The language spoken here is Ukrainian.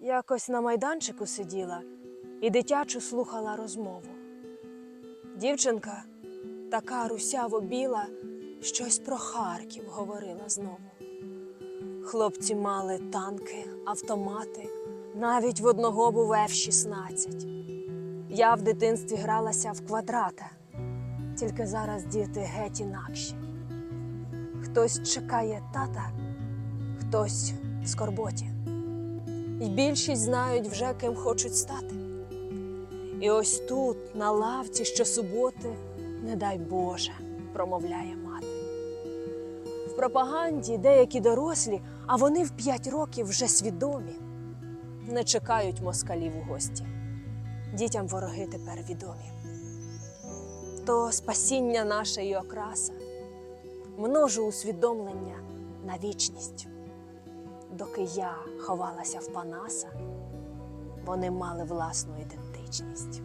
Якось на майданчику сиділа і дитячу слухала розмову. Дівчинка, така русяво біла, щось про Харків говорила знову. Хлопці мали танки, автомати, навіть в одного був F-16. Я в дитинстві гралася в квадрата, тільки зараз діти геть інакші. Хтось чекає тата, хтось в скорботі. І більшість знають вже, ким хочуть стати. І ось тут, на лавці щосуботи, не дай Боже, промовляє мати. В пропаганді деякі дорослі, а вони в п'ять років вже свідомі, не чекають москалів у гості. Дітям вороги тепер відомі. То спасіння наше і окраса, множу усвідомлення на вічність. Доки я ховалася в Панаса, вони мали власну ідентичність.